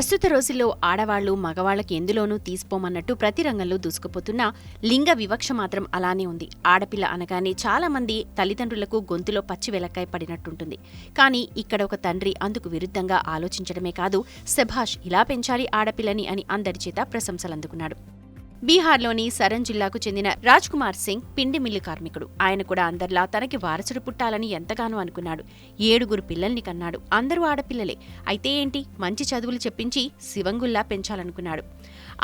ప్రస్తుత రోజుల్లో ఆడవాళ్ళు మగవాళ్ళకి ఎందులోనూ తీసిపోమన్నట్టు ప్రతి రంగంలో దూసుకుపోతున్న లింగ వివక్ష మాత్రం అలానే ఉంది. ఆడపిల్ల అనగానే చాలా మంది తల్లిదండ్రులకు గొంతులో పచ్చి వెలక్కాయ పడినట్టుంటుంది. కానీ ఇక్కడ ఒక తండ్రి అందుకు విరుద్ధంగా ఆలోచించడమే కాదు శభాష్ ఇలా పెంచాలి ఆడపిల్లని అని అందరి చేత ప్రశంసలందుకున్నాడు. బీహార్లోని సరన్ జిల్లాకు చెందిన రాజ్ కుమార్ సింగ్ పిండి మిల్లు కార్మికుడు. ఆయన కూడా అందరిలా తనకి వారసుడు పుట్టాలని ఎంతగానో అనుకున్నాడు. ఏడుగురు పిల్లల్ని కన్నాడు. అందరూ ఆడపిల్లలే. అయితే ఏంటి? మంచి చదువులు చెప్పించి శివంగుల్లా పెంచాలనుకున్నాడు.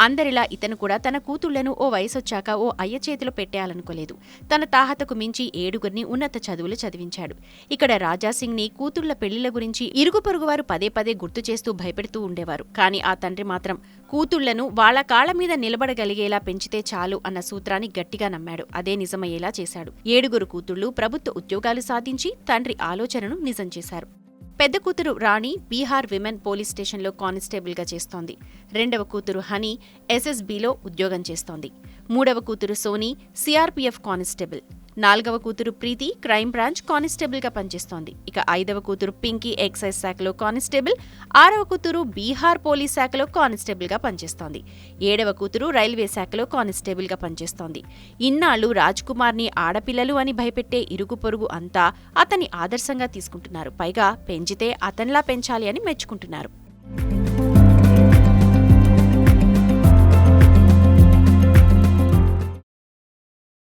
అందరిలా ఇతను కూడా తన కూతుళ్ళను ఓ వయసొచ్చాక ఓ అయ్య చేతిలో పెట్టేయాలనుకోలేదు. తన తాహతకు మించి ఏడుగురిని ఉన్నత చదువులు చదివించాడు. ఇక్కడ రాజాసింగ్ని కూతుళ్ళ పెళ్ళిళ్ళ గురించి ఇరుగు పొరుగువారు పదే పదే గుర్తు చేస్తూ భయపెడుతూ ఉండేవారు. కానీ ఆ తండ్రి మాత్రం కూతుళ్ళను వాళ్ళ కాళ్ళ మీద నిలబడగలిగేలా పెంచితే చాలు అన్న సూత్రాన్ని గట్టిగా నమ్మాడు. అదే నిజమయ్యేలా చేశాడు. ఏడుగురు కూతుళ్ళు ప్రభుత్వ ఉద్యోగాలు సాధించి తండ్రి ఆలోచనను నిజం చేశారు. పెద్ద కూతురు రాణి బీహార్ విమెన్ పోలీస్ స్టేషన్లో కానిస్టేబుల్గా చేస్తోంది. రెండవ కూతురు హనీ ఎస్ఎస్బీలో ఉద్యోగం చేస్తోంది. మూడవ కూతురు సోనీ సిఆర్పీఎఫ్ కానిస్టేబుల్. నాలుగవ కూతురు ప్రీతి క్రైమ్ బ్రాంచ్ కానిస్టేబుల్గా పనిచేస్తోంది. ఇక ఐదవ కూతురు పింకీ ఎక్సైజ్ శాఖలో కానిస్టేబుల్ ఆరవ కూతురు బీహార్ పోలీస్ శాఖలో కానిస్టేబుల్గా పనిచేస్తోంది. ఏడవ కూతురు రైల్వే శాఖలో కానిస్టేబుల్గా పనిచేస్తోంది. ఇన్నాళ్ళు రాజ్ కుమార్ని ఆడపిల్లలు అని భయపెట్టే ఇరుగు పొరుగు అంతా అతని ఆదర్శంగా తీసుకుంటున్నారు. పైగా పెంచితే అతనిలా పెంచాలి అని మెచ్చుకుంటున్నారు.